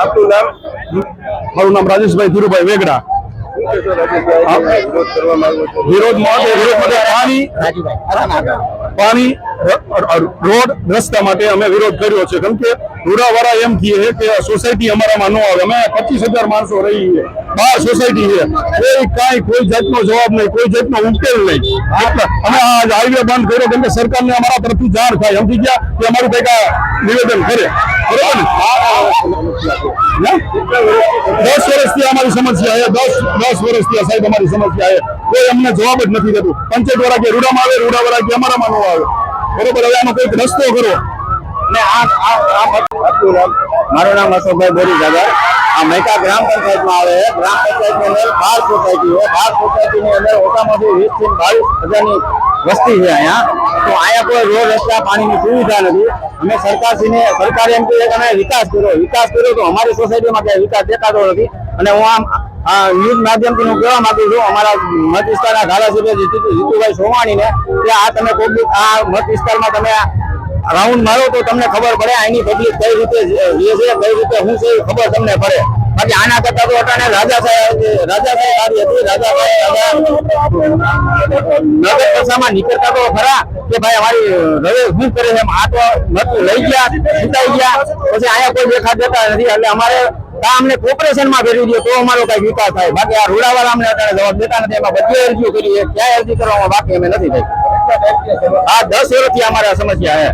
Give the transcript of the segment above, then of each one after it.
આપનું નામ? મારું નામ રાજેશભાઈ ધીરુભાઈ વેગડા. વિરોધ માટે વિરોધ માટે વિરોધ માટે પાણી રોડ રસ્તા માટે અમે વિરોધ કર્યો છે. કેમ કે રૂડાવાળા એમ કહે છે કે સોસાયટી અમારામાં ન આવે. અમે પચીસ હજાર માણસો રહી છે. બાર સોસાયટી છે. કોઈ કાંઈ, કોઈ જાતનો જવાબ નહીં, કોઈ જાતનો ઉકેલ નહીં. અમે આ હાઈવે બંધ કર્યો. કેમ કે સરકારને અમારા તરફથી જાણ થાય. સમજી ગયા કે અમારું કંઈક નિવેદન કરે. બરોબર ને? દસ વર્ષથી અમારી સમસ્યા દસ દસ વર્ષથી સાહેબ અમારી સમસ્યા છે. કોઈ અમને જવાબ જ નથી દેતું. પંચાયત વાળા કે રૂડામાં આવે રૂડા વાળા કે અમારામાં ન આવે. બરોબર, હવે આનો કોઈક રસ્તો કરો ને આ મારું નામ અશોકભાઈ બોરી દાદા આ મૈકા ગ્રામ પંચાયતમાં આવે છે. ગ્રામ પંચાયતની અંદર બાર સોસાયટી છે. બાર સોસાયટીની અંદર ઓછામાંથી ઓછી વીસથી બાવીસ હજારની વસ્તી છે અહીંયા. તો અહીંયા કોઈ રોડ, રસ્તા, પાણીની સુવિધા નથી. અમે સરકારશ્રીને, સરકારે એમ કહે અમે વિકાસ કર્યો. વિકાસ કર્યો તો અમારી સોસાયટીમાં ક્યાંય વિકાસ દેખાતો નથી. અને હું આમ ન્યૂઝ માધ્યમથી હું કહેવા માંગુ છું, અમારા મત વિસ્તારના ધારાસભ્ય જીતુ- જીતુભાઈ સોમાણીને, કે આ તમે પબ્લિક આ મત વિસ્તારમાં તમે રાઉન્ડ મારો તો તમને ખબર પડે, આની પબ્લિક કઈ રીતે જે છે, કઈ રીતે શું છે ખબર તમને પડે. બાકી આના કરતા તો અટાણે રાજા સાહેબ રાજા સાહેબ હતી, રાજા સાહેબ નગર કક્ષામાં નીકળતા તો ખરા કે ભાઈ અમારી હવે શું કરે છે આ તો નતું, લઈ ગયા જીતાઈ ગયા. પછી અહીંયા કોઈ દેખા દેતા નથી, એટલે અમારે અમને કોર્પોરેશનમાં ભેરવી દો, તો અમારો કઈ વિકાસ થાય. બાકી આ રૂડાવાળા અમને અત્યારે જવાબ દેતા નથી, એમાં બધી અરજીઓ કરી ક્યાંય અરજી કરવામાં બાકી અમે નથી થઈ. આ દસ વર્ષથી અમારે સમસ્યા છે.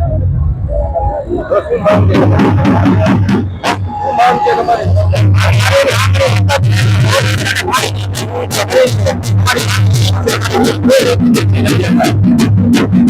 ハハハハ!